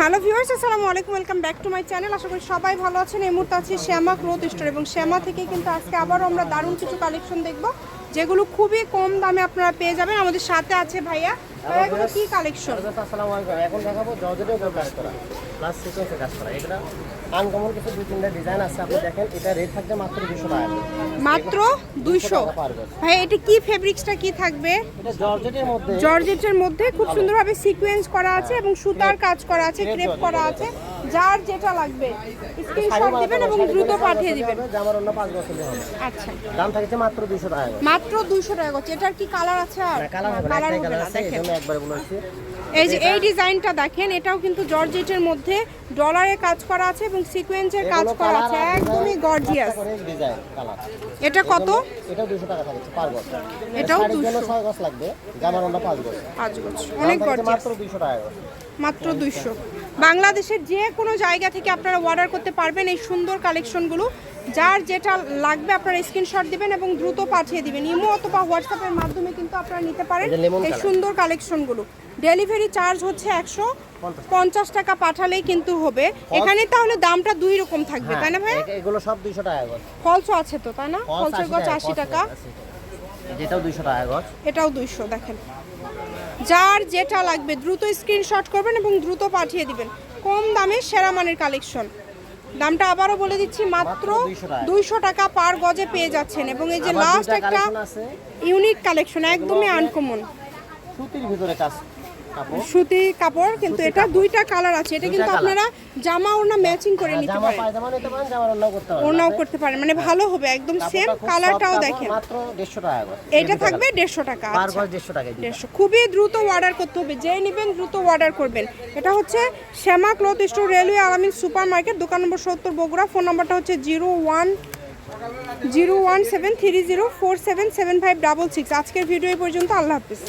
Hello viewers, আসসালামু আলাইকুম, welcome back to my channel. আশা করি সবাই ভালো আছেন। এই মুহূর্তে আছি শ্যামা ক্লোথ স্টোর এবং শ্যামা থেকে কিন্তু আজকে আবারও আমরা দারুণ কিছু কালেকশন দেখব, যেগুলো খুবই কম দামে আপনারা পেয়ে যাবেন। আমাদের সাথে আছে ভাইয়া এগুলো কি কালেকশন আসসালামু আলাইকুম। এখন দেখাবো জর্জেটের উপর কাজ করা। প্লাস সিকোয়েন্সে কাজ করা। এটা আনকমন কিছু দুই তিনটা ডিজাইন আছে আপনি দেখেন এটা রেট থাকবে মাত্র টাকা। ভাই এটা কি ফেব্রিক্সটা কি থাকবে? এটা জর্জেটের মধ্যে। খুব সুন্দর ভাবে সুন্দরভাবে সিকোয়েন্স করা আছে এবং সুতার কাজ করা আছে ক্রেপ করা আছে। যার যেটা লাগবে। স্ক্রিনশট দিবেন এবং দ্রুত পাঠিয়ে দিবেন। জামার অন্য 5 বছর হবে। আচ্ছা। দাম থাকছে মাত্র 200 টাকা। মাত্র দুইশো টাকা করছে এটার কি কালার আছে আর? কালার হবে না দেখেন। একবারে বলেছি এই যে এই ডিজাইনটা দেখেন এটাও কিন্তু জর্জেটের মধ্যে ডলারে কাজ করা আছে এবং সিকোয়েন্সের কাজ করা আছে। design গর্জিয়াস ডিজাইন কালার এটা কত? এটাও দুশো টাকা থাকছে পার গজ এটাও 200 ছয় গজ লাগবে জামার অন্য পাঁচ গজ পাঁচ বছর। দাম অনেক গর্জিয়াস মাত্র দুশো টাকা মাত্র দুইশো। বাংলাদেশের যে কোনো জায়গা থেকে আপনারা অর্ডার করতে পারবেন এই সুন্দর কালেকশনগুলো। যার যেটা লাগবে আপনারা স্ক্রিনশট দিবেন এবং দ্রুত পাঠিয়ে দিবেন। ইমো অথবা হোয়াটসঅ্যাপের মাধ্যমে কিন্তু আপনারা নিতে পারেন এই। সুন্দর কালেকশনগুলো। ডেলিভারি চার্জ হচ্ছে একশো। পঞ্চাশ টাকা। পাঠালেই কিন্তু হবে। এখানে তাহলে দামটা দুই রকম থাকবে তাই না ভাই হ্যাঁ, এগুলো সব দুশো টাকা ফলসও আছে তো তাই না? ফলসের গছ আশি টাকা। যেটাও দুইশো টাকা গজ। এটাও দুইশো দেখেন। যার যেটা লাগবে দ্রুত স্ক্রিনশট করবেন এবং দ্রুত পাঠিয়ে দিবেন। কম দামে সেরা মানের কালেকশন দামটা আবারও বলে দিচ্ছি মাত্র মাত্র 200 টাকা। দুইশো টাকা পার গজে পেয়ে যাচ্ছেন। এবং এই যে লাস্ট একটা ইউনিক কালেকশন একদমই আনকমন সুতির ভিতরে কাজ সুতি কাপড় কিন্তু এটা দুইটা কালার আছে। এটা কিন্তু আপনারা জামা ওড়না ম্যাচিং করে নিতে পারেন। পায়জামা নিতে পারেন করতে ওড়নাও করতে পারেন। মানে ভালো হবে একদম সেম কালারটাও দেখেন। মাত্র দেড়শো টাকা এটা থাকবে দেড়শো টাকা পার আচ্ছা। গজ দেড়শো টাকা খুবই দ্রুত অর্ডার করতে হবে। যেই নেবেন দ্রুত অর্ডার করবেন। এটা হচ্ছে Shyama cloth store railway Alamin super market দোকান নম্বর সত্তর বগুড়া। ফোন নাম্বারটা হচ্ছে zero one zero one seven three zero four seven seven five double six. আজকের ভিডিও এই পর্যন্ত। আল্লাহ হাফিজ।